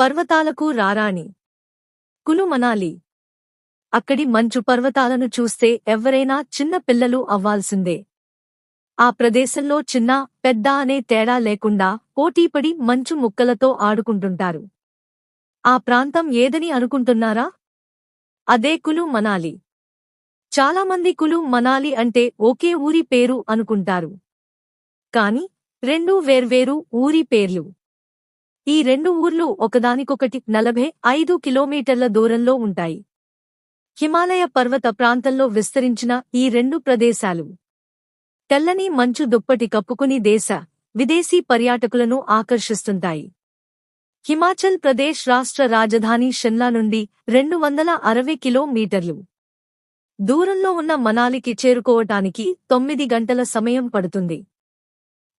పర్వతాలకు రారాణి. కులు మనాలి. అక్కడి మంచు పర్వతాలను చూస్తే ఎవరైనా చిన్న పిల్లలు అవ్వాల్సిందే. ఆ ప్రదేశంలో చిన్న పెద్ద అనే తేడా లేకుండా పోటీపడి మంచు ముక్కలతో ఆడుకుంటుంటారు. ఆ ప్రాంతం ఏదని అనుకుంటున్నారా? అదే కులు మనాలి. చాలామంది కులు మనాలి అంటే ఒకే ఊరి పేరు అనుకుంటారు. కాని రెండూ వేర్వేరు ఊరి పేర్లు. ఈ రెండు ఊర్లు ఒకదానికొకటి నలభై ఐదు కిలోమీటర్ల దూరంలో ఉంటాయి. హిమాలయ పర్వత ప్రాంతంలో విస్తరించిన ఈ రెండు ప్రదేశాలు. తెల్లని మంచు దుప్పటి కప్పుకుని దేశ విదేశీ పర్యాటకులను ఆకర్షిస్తుంటాయి. హిమాచల్ ప్రదేశ్ రాష్ట్ర రాజధాని షిమ్లా నుండి రెండు వందల అరవై కిలోమీటర్లు. దూరంలో ఉన్న మనాలికి చేరుకోవటానికి తొమ్మిది గంటల సమయం పడుతుంది.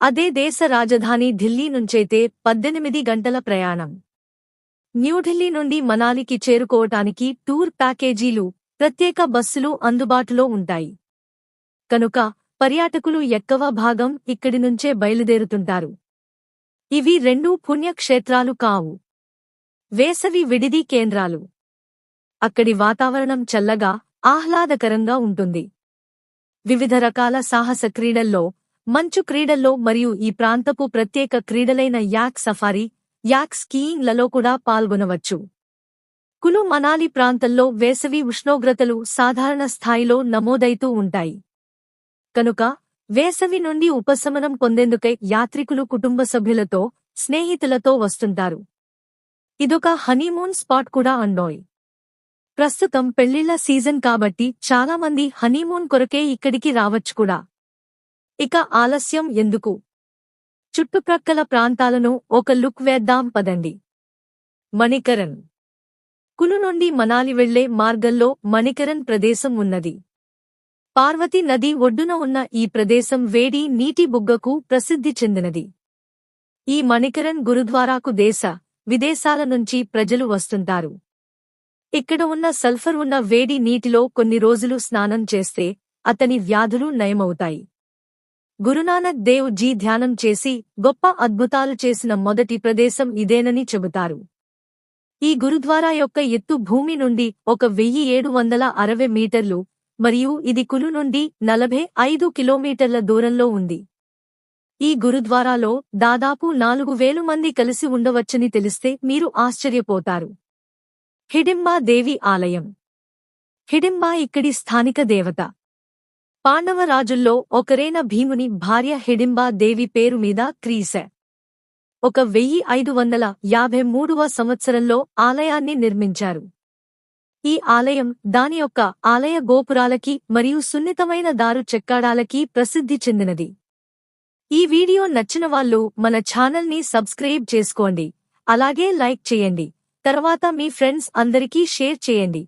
అదే దేశ రాజధాని ఢిల్లీ నుంచైతే పద్దెనిమిది గంటల ప్రయాణం. న్యూఢిల్లీ నుండి మనాలికి చేరుకోవటానికి టూర్ ప్యాకేజీలు ప్రత్యేక బస్సులు అందుబాటులో ఉంటాయి. కనుక పర్యాటకులు ఎక్కువ భాగం ఇక్కడి నుంచే బయలుదేరుతుంటారు. ఇవి రెండూ పుణ్యక్షేత్రాలు కావు. వేసవి విడిది కేంద్రాలు. అక్కడి వాతావరణం చల్లగా ఆహ్లాదకరంగా ఉంటుంది. వివిధ రకాల సాహస క్రీడల్లో మంచు క్రీడల్లో మరియు ఈ ప్రాంతపు ప్రత్యేక క్రీడలైన యాక్ సఫారీ యాక్ స్కీయింగ్లలో కూడా పాల్గొనవచ్చు. కులు మనాలి ప్రాంతంలో వేసవి ఉష్ణోగ్రతలు సాధారణ స్థాయిలో నమోదైతూ ఉంటాయి. కనుక వేసవి నుండి ఉపశమనం పొందేందుకై యాత్రికులు కుటుంబ సభ్యులతో స్నేహితులతో వస్తుంటారు. ఇదొక హనీమూన్ స్పాట్ కూడా అండోయ్. ప్రస్తుతం పెళ్ళిళ్ళ సీజన్ కాబట్టి చాలామంది హనీమూన్ కొరకే ఇక్కడికి రావచ్చు కూడా. ఇక ఆలస్యం ఎందుకు? చుట్టుప్రక్కల ప్రాంతాలను ఒక లుక్ వేద్దాం పదండి. మణికరన్. కులు నుండి మనాలి వెళ్ళే మార్గంలో మణికరన్ ప్రదేశం ఉన్నది. పార్వతీ నది ఒడ్డున ఉన్న ఈ ప్రదేశం వేడి నీటి బుగ్గకు ప్రసిద్ధి చెందినది. ఈ మణికరన్ గురుద్వారాకు దేశ విదేశాల నుంచి ప్రజలు వస్తుంటారు. ఇక్కడ ఉన్న సల్ఫర్ ఉన్న వేడి నీటిలో కొన్ని రోజులు స్నానం చేస్తే అతని వ్యాధులు నయమవుతాయి. గురునానక్ దేవ్ జీ ధ్యానం చేసి గొప్ప అద్భుతాలు చేసిన మొదటి ప్రదేశం ఇదేనని చెబుతారు. ఈ గురుద్వారా యొక్క ఎత్తు భూమి నుండి ఒక వెయ్యి ఏడు వందల అరవై మీటర్లు మరియు ఇది కులు నుండి నలభై ఐదు కిలోమీటర్ల దూరంలో ఉంది. ఈ గురుద్వారాలో దాదాపు నాలుగు వేలు మంది కలిసి ఉండవచ్చని తెలిస్తే మీరు ఆశ్చర్యపోతారు. హిడింబా దేవి ఆలయం. హిడింబా ఇక్కడి స్థానిక దేవత. పాండవ రాజుల్లో ఒకరైన భీముని భార్య హిడింబా దేవి పేరు మీద క్రీస. ఒక వెయ్యి ఐదు వందల యాభై మూడవ సంవత్సరంలో ఆలయాన్ని నిర్మించారు. ఈ ఆలయం దాని యొక్క ఆలయ గోపురాలకి మరియు సున్నితమైన దారు చెక్కాడాలకి ప్రసిద్ధి చెందినది. ఈ వీడియో నచ్చిన వాళ్ళు మన ఛానల్ని సబ్స్క్రైబ్ చేసుకోండి. అలాగే లైక్ చేయండి. తర్వాత మీ ఫ్రెండ్స్ అందరికీ షేర్ చేయండి.